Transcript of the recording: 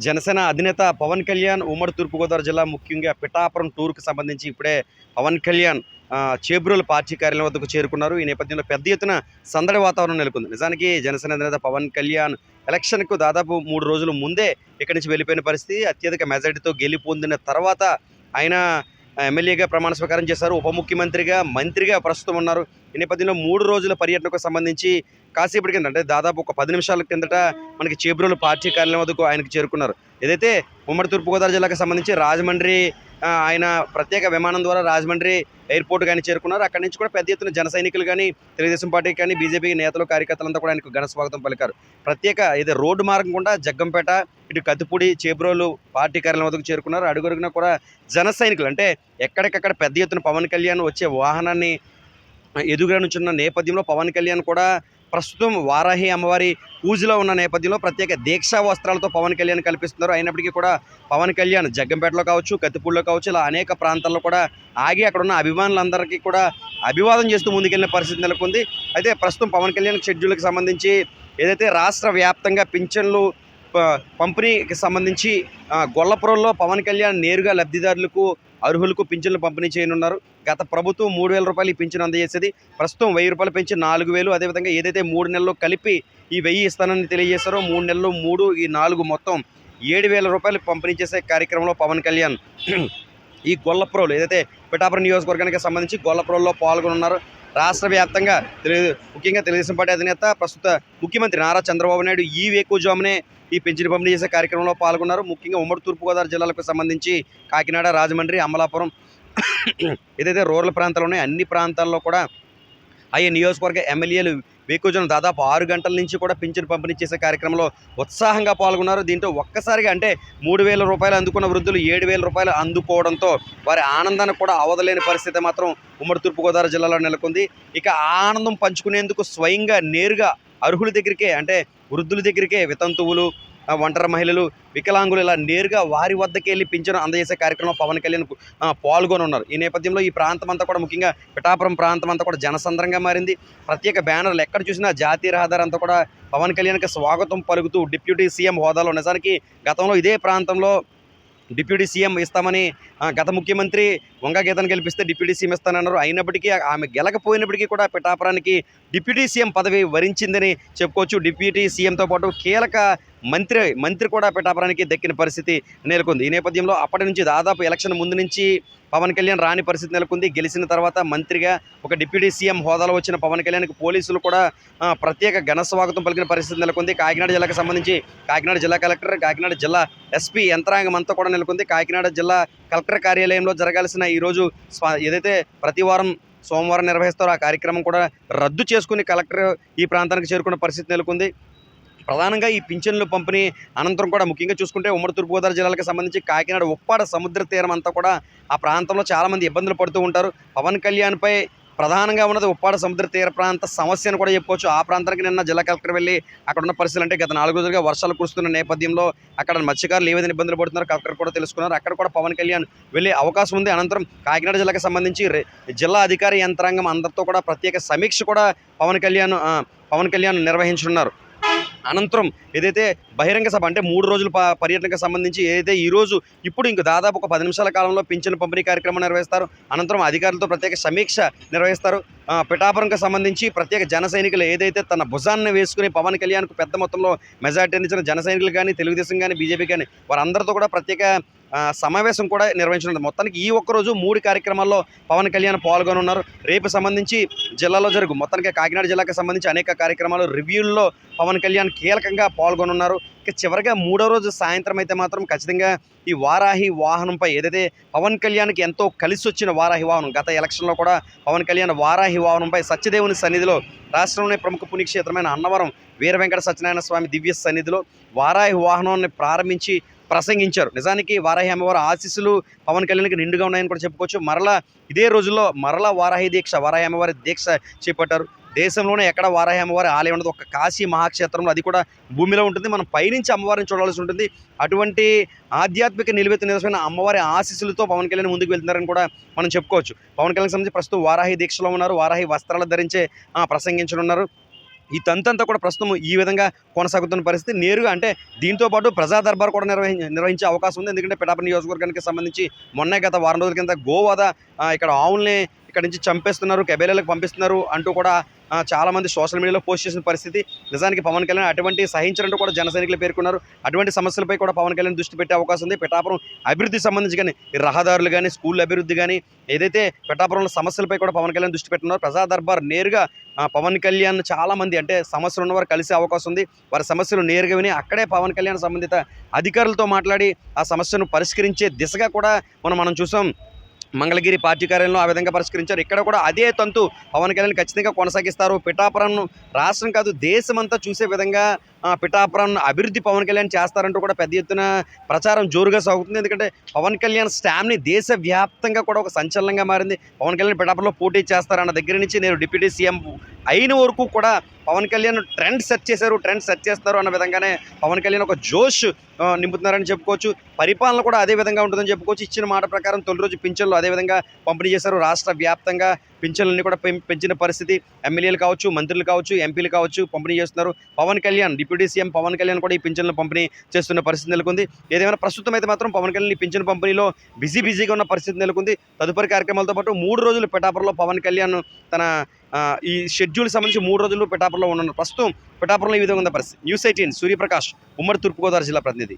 జనసేన అధినేత పవన్ కళ్యాణ్ ఉమ్మడి తూర్పుగోదావరి జిల్లా ముఖ్యంగా పిఠాపురం టూర్కు సంబంధించి ఇప్పుడే పవన్ కళ్యాణ్ ఆ, చేబ్రోలు పార్టీ కార్యాలయం వద్దకు చేరుకున్నారు. ఈ నేపథ్యంలో పెద్ద ఎత్తున సందడి వాతావరణం నెలకొంది. నిజానికి జనసేన అధినేత పవన్ కళ్యాణ్ ఎలక్షన్కు దాదాపు మూడు రోజుల ముందే ఇక్కడి నుంచి వెళ్ళిపోయిన పరిస్థితి. అత్యధిక మెజార్టీతో గెలిపొందిన తర్వాత ఆయన ఎమ్మెల్యేగా ప్రమాణ స్వీకారం చేశారు. ఉప ముఖ్యమంత్రిగా మంత్రిగా ప్రస్తుతం ఉన్నారు. ఈ నేపథ్యంలో మూడు రోజుల పర్యటనకు సంబంధించి కాసేపటి కింద అంటే దాదాపు ఒక పది నిమిషాల కిందట మనకి చేబ్రోలు పార్టీ కార్యాలయం వద్దకు ఆయనకు చేరుకున్నారు. ఏదైతే ఉమ్మడి తూర్పుగోదావరి జిల్లాకు సంబంధించి రాజమండ్రి ఆయన ప్రత్యేక విమానం ద్వారా రాజమండ్రి ఎయిర్పోర్ట్ కానీ చేరుకున్నారు. అక్కడి నుంచి కూడా పెద్ద ఎత్తున జన సైనికులు కానీ తెలుగుదేశం పార్టీ కానీ బీజేపీ నేతలు కార్యకర్తలంతా కూడా ఆయనకు ఘన స్వాగతం పలికారు. ప్రత్యేక ఇది రోడ్డు మార్గం కూడా జగ్గంపేట ఇటు కత్తిపూడి చేబ్రోలు పార్టీ కార్యాలయం వద్దకు చేరుకున్నారు. అడుగడుగునా కూడా జన సైనికులు అంటే ఎక్కడికక్కడ పెద్ద ఎత్తున పవన్ కళ్యాణ్ వచ్చే వాహనాన్ని ఎదురుగా ఉన్న నేపథ్యంలో పవన్ కళ్యాణ్ కూడా ప్రస్తుతం వారాహి అమ్మవారి పూజలో ఉన్న నేపథ్యంలో ప్రత్యేక దీక్షా వస్త్రాలతో పవన్ కళ్యాణ్ కల్పిస్తున్నారు. అయినప్పటికీ కూడా పవన్ కళ్యాణ్ జగ్గంపేటలో కావచ్చు కత్తిపూడిలో కావచ్చు ఇలా అనేక ప్రాంతాల్లో కూడా ఆగి అక్కడ ఉన్న అభిమానులందరికీ కూడా అభివాదం చేస్తూ ముందుకెళ్ళిన పరిస్థితి నెలకొంది. అయితే ప్రస్తుతం పవన్ కళ్యాణ్ షెడ్యూల్కి సంబంధించి ఏదైతే రాష్ట్ర వ్యాప్తంగా పింఛన్లు ప- పంపిణీకి సంబంధించి గొల్లపురంలో పవన్ కళ్యాణ్ నేరుగా లబ్ధిదారులకు అర్హులకు పింఛన్లు పంపిణీ చేయనున్నారు. గత ప్రభుత్వం మూడు వేల రూపాయలు ఈ పింఛన్ అందజేసేది. ప్రస్తుతం వెయ్యి రూపాయలు పెంచి నాలుగు వేలు. అదేవిధంగా ఏదైతే మూడు నెలలు కలిపి ఈ వెయ్యి ఇస్తానని తెలియజేశారో మూడు నెలలు మూడు ఈ నాలుగు మొత్తం ఏడు వేల రూపాయలు పంపిణీ చేసే కార్యక్రమంలో పవన్ కళ్యాణ్ ఈ గొల్లపురంలో ఏదైతే పిఠాపురం నియోజకవర్గానికి సంబంధించి గొల్లపురంలో పాల్గొనున్నారు. రాష్ట్ర వ్యాప్తంగా తెలుగు ముఖ్యంగా తెలుగుదేశం పార్టీ అధినేత ప్రస్తుత ముఖ్యమంత్రి నారా చంద్రబాబు నాయుడు ఈ వేకుజామునే ఈ పెన్షన్ పంపిణీ చేసే కార్యక్రమంలో పాల్గొన్నారు. ముఖ్యంగా ఉమ్మడి తూర్పుగోదావరి జిల్లాలకు సంబంధించి కాకినాడ రాజమండ్రి అమలాపురం ఏదైతే రూరల్ ప్రాంతాలు ఉన్నాయో అన్ని ప్రాంతాల్లో కూడా అయ్యే నియోజకవర్గ ఎమ్మెల్యేలు వేకుజనం దాదాపు ఆరు గంటల నుంచి కూడా పింఛన్ పంపిణీ చేసే కార్యక్రమంలో ఉత్సాహంగా పాల్గొన్నారు. దీంతో ఒక్కసారిగా అంటే మూడు వేల రూపాయలు అందుకున్న వృద్ధులు ఏడు వేల రూపాయలు అందుకోవడంతో వారి ఆనందాన్ని కూడా అవదలేని పరిస్థితి మాత్రం ఉమ్మడి తూర్పుగోదావరి జిల్లాలో నెలకొంది. ఇక ఆనందం పంచుకునేందుకు స్వయంగా నేరుగా అర్హుల దగ్గరికే అంటే వృద్ధుల దగ్గరికే వితంతువులు ఒంటరి మహిళలు వికలాంగులు ఇలా నేరుగా వారి వద్దకి వెళ్ళి పింఛను అందజేసే కార్యక్రమంలో పవన్ కళ్యాణ్ పాల్గొని ఉన్నారు ఈ నేపథ్యంలో ఈ ప్రాంతం అంతా కూడా ముఖ్యంగా పిఠాపురం ప్రాంతం అంతా కూడా జనసంద్రంగా మారింది. ప్రత్యేక బ్యానర్లు ఎక్కడ చూసినా జాతీయ రహదారి అంతా కూడా పవన్ కళ్యాణ్కి స్వాగతం పలుకుతూ డిప్యూటీ సీఎం హోదాలో నిజానికి గతంలో ఇదే ప్రాంతంలో డిప్యూటీ సీఎం ఇస్తామని గత ముఖ్యమంత్రి వంగ గీతను గెలిపిస్తే డిప్యూటీ సీఎం ఇస్తానన్నారు. అయినప్పటికీ ఆమె గెలకపోయినప్పటికీ కూడా పిఠాపురానికి డిప్యూటీ సీఎం పదవి వరించిందని చెప్పుకోవచ్చు. డిప్యూటీ సీఎంతో పాటు కీలక మంత్రి మంత్రి కూడా పిఠాపురానికి దక్కిన పరిస్థితి నెలకొంది. ఈ నేపథ్యంలో అప్పటి నుంచి దాదాపు ఎలక్షన్ ముందు నుంచి పవన్ కళ్యాణ్ రాని పరిస్థితి నెలకొంది. గెలిచిన తర్వాత మంత్రిగా ఒక డిప్యూటీ సీఎం హోదాలో వచ్చిన పవన్ కళ్యాణ్కి పోలీసులు కూడా ప్రత్యేక ఘన స్వాగతం పలికిన పరిస్థితి నెలకొంది. కాకినాడ జిల్లాకు సంబంధించి కాకినాడ జిల్లా కలెక్టర్ కాకినాడ జిల్లా ఎస్పీ యంత్రాంగం అంతా కూడా నెలకొంది. కాకినాడ జిల్లా కలెక్టర్ కార్యాలయంలో జరగాల్సిన ఈరోజు ఏదైతే ప్రతి వారం సోమవారం నిర్వహిస్తారో ఆ కార్యక్రమం కూడా రద్దు చేసుకుని కలెక్టర్ ఈ ప్రాంతానికి చేరుకున్న పరిస్థితి నెలకొంది. ప్రధానంగా ఈ పింఛన్లు పంపిణీ అనంతరం కూడా ముఖ్యంగా చూసుకుంటే ఉమ్మడి తూర్పుగోదావరి జిల్లాలకు సంబంధించి కాకినాడ ఉప్పాడ సముద్ర తీరం అంతా కూడా ఆ ప్రాంతంలో చాలామంది ఇబ్బందులు పడుతూ ఉంటారు. పవన్ కళ్యాణ్పై ప్రధానంగా ఉన్నది ఉప్పాడ సముద్ర తీర ప్రాంత సమస్యను కూడా చెప్పుకోవచ్చు. ఆ ప్రాంతానికి నిన్న జిల్లా కలెక్టర్ వెళ్ళి అక్కడ ఉన్న పరిస్థితులు అంటే గత నాలుగు రోజులుగా వర్షాలు కురుస్తున్న నేపథ్యంలో అక్కడ మత్స్యకారులు ఏ విధంగా ఇబ్బందులు పడుతున్నారు కలెక్టర్ కూడా తెలుసుకున్నారు. అక్కడ కూడా పవన్ కళ్యాణ్ వెళ్ళే అవకాశం ఉంది. అనంతరం కాకినాడ జిల్లాకు సంబంధించి జిల్లా అధికారి యంత్రాంగం అందరితో కూడా ప్రత్యేక సమీక్ష కూడా పవన్ కళ్యాణ్ పవన్ కళ్యాణ్ నిర్వహించనున్నారు. అనంతరం ఏదైతే బహిరంగ సభ అంటే మూడు రోజుల పర్యటనకు సంబంధించి ఏదైతే ఈ రోజు ఇప్పుడు ఇంక దాదాపు ఒక పది నిమిషాల కాలంలో పింఛన్ పంపిణీ కార్యక్రమం నిర్వహిస్తారు. అనంతరం అధికారులతో ప్రత్యేక సమీక్ష నిర్వహిస్తారు. పిఠాపురంకు సంబంధించి ప్రత్యేక జన సైనికులు ఏదైతే తన భుజాన్ని వేసుకుని పవన్ కళ్యాణ్కు పెద్ద మొత్తంలో మెజార్టీ ఇచ్చిన జన సైనికులు కానీ తెలుగుదేశం కానీ బీజేపీ కానీ వారందరితో కూడా ప్రత్యేక సమావేశం కూడా నిర్వహించనుంది. మొత్తానికి ఈ ఒక్కరోజు మూడు కార్యక్రమాల్లో పవన్ కళ్యాణ్ పాల్గొనున్నారు. రేపు సంబంధించి జిల్లాలో జరుగు మొత్తానికి కాకినాడ జిల్లాకు సంబంధించి అనేక కార్యక్రమాలు రివ్యూల్లో పవన్ కళ్యాణ్ కీలకంగా పాల్గొనున్నారు. ఇక చివరిగా మూడో రోజు సాయంత్రం అయితే మాత్రం ఖచ్చితంగా ఈ వారాహి వాహనంపై ఏదైతే పవన్ కళ్యాణ్కి ఎంతో కలిసి వచ్చిన వారాహి వాహనం గత ఎలక్షన్లో కూడా పవన్ కళ్యాణ్ వారాహి వాహనంపై సత్యదేవుని సన్నిధిలో రాష్ట్రంలోని ప్రముఖ పుణ్యక్షేత్రమైన అన్నవరం వీర వెంకట సత్యనారాయణ స్వామి దివ్య సన్నిధిలో వారాహి వాహనాన్ని ప్రారంభించి ప్రసంగించారు. నిజానికి వారాహి అమ్మవారి ఆశీస్సులు పవన్ కళ్యాణ్కి నిండుగా ఉన్నాయని కూడా చెప్పుకోవచ్చు. మరలా ఇదే రోజుల్లో మరలా వారాహి దీక్ష వారాహి అమ్మవారి దీక్ష చేపట్టారు. దేశంలోనే ఎక్కడ వారాహి అమ్మవారి ఆలయం ఉండదు. ఒక కాశీ మహాక్షేత్రంలో అది కూడా భూమిలో ఉంటుంది. మనం పైనుంచి అమ్మవారిని చూడాల్సి ఉంటుంది. అటువంటి ఆధ్యాత్మిక నిలువెత్తు నిరసమైన అమ్మవారి ఆశీస్సులతో పవన్ కళ్యాణ్ ముందుకు వెళ్తున్నారని కూడా మనం చెప్పుకోవచ్చు. పవన్ కళ్యాణ్ సంబంధించి ప్రస్తుతం వారాహి దీక్షలో ఉన్నారు. వారాహి వస్త్రాలు ధరించే ప్రసంగించనున్నారు. ఈ తంతంతా కూడా ప్రస్తుతం ఈ విధంగా కొనసాగుతున్న పరిస్థితి. నేరుగా అంటే దీంతో పాటు ప్రజా దర్బార్ కూడా నిర్వహి నిర్వహించే అవకాశం ఉంది. ఎందుకంటే పిఠాపురం నియోజకవర్గానికి సంబంధించి మొన్న గత వారం రోజుల కింద గోవాద ఇక్కడ ఆవుల్ని ఇక్కడ నుంచి చంపేస్తున్నారు కెబేలకు పంపిస్తున్నారు అంటూ కూడా చాలామంది సోషల్ మీడియాలో పోస్ట్ చేసిన పరిస్థితి. నిజానికి పవన్ కళ్యాణ్ అటువంటి సహించినట్టు కూడా జన సైనికులు పేర్కొన్నారు. అటువంటి సమస్యలపై కూడా పవన్ కళ్యాణ్ దృష్టి పెట్టే అవకాశం ఉంది. పిఠాపురం అభివృద్ధికి సంబంధించి కానీ రహదారులు కానీ స్కూల్ అభివృద్ధి కానీ ఏదైతే పిఠాపురంలో సమస్యలపై కూడా పవన్ కళ్యాణ్ దృష్టి పెట్టున్నారు ప్రజా దర్బార్ నేరుగా పవన్ కళ్యాణ్ చాలా మంది అంటే సమస్యలు ఉన్నవారు కలిసే అవకాశం ఉంది. వారి సమస్యలు నేరుగా విని అక్కడే పవన్ కళ్యాణ్ సంబంధిత అధికారులతో మాట్లాడి ఆ సమస్యను పరిష్కరించే దిశగా కూడా మనం మనం చూసాం. మంగళగిరి పార్టీ కార్యాలయంలో ఆ విధంగా పరిష్కరించారు. ఇక్కడ కూడా అదే తంతు పవన్ కళ్యాణ్ ఖచ్చితంగా కొనసాగిస్తారు. పిఠాపురం రాష్ట్రం కాదు దేశమంతా చూసే విధంగా పిఠాపురం అభివృద్ధి పవన్ కళ్యాణ్ చేస్తారంటూ కూడా పెద్ద ఎత్తున ప్రచారం జోరుగా సాగుతుంది. ఎందుకంటే పవన్ కళ్యాణ్ స్టామ్ని దేశవ్యాప్తంగా కూడా ఒక సంచలనంగా మారింది. పవన్ కళ్యాణ్ పిఠాపురంలో పోటీ చేస్తారన్న దగ్గర నుంచి నేను డిప్యూటీ సీఎం అయిన వరకు కూడా పవన్ కళ్యాణ్ ట్రెండ్ సెట్ చేశారు ట్రెండ్ సెట్ చేస్తారు అన్న విధంగానే పవన్ కళ్యాణ్ ఒక జోష్ నింపుతున్నారని చెప్పుకోవచ్చు. పరిపాలన కూడా అదే విధంగా ఉంటుందని చెప్పుకోవచ్చు. ఇచ్చిన మాట ప్రకారం తొలి రోజు పింఛన్లు అదే విధంగా పంపిణీ చేశారు. రాష్ట్ర వ్యాప్తంగా పింఛన్లన్నీ కూడా పెం- పెంచిన పరిస్థితి. ఎమ్మెల్యేలు కావచ్చు మంత్రులు కావచ్చు ఎంపీలు కావచ్చు పంపిణీ చేస్తున్నారు. పవన్ కళ్యాణ్ డిప్యూటీ సీఎం పవన్ కళ్యాణ్ కూడా ఈ పింఛన్లు పంపిణీ చేస్తున్న పరిస్థితి నెలకొంది. ఏదేమైనా ప్రస్తుతం అయితే మాత్రం పవన్ కళ్యాణ్ ఈ పింఛన్ పంపిణీలో బిజీ బిజీగా ఉన్న పరిస్థితి నెలకొంది. తదుపరి కార్యక్రమాలతో పాటు మూడు రోజులు పిఠాపురంలో పవన్ కళ్యాణ్ తన ఈ షెడ్యూల్ సంబంధించి మూడు రోజులు పిఠాపురంలో ఉన్నారు ప్రస్తుతం పిఠాపురంలో ఈ విధంగా ఉన్న పరిస్థితి. న్యూస్ ఎయిటీన్ సూర్యప్రకాష్ ఉమ్మడి తూర్పుగోదావరి జిల్లా ప్రతినిధి.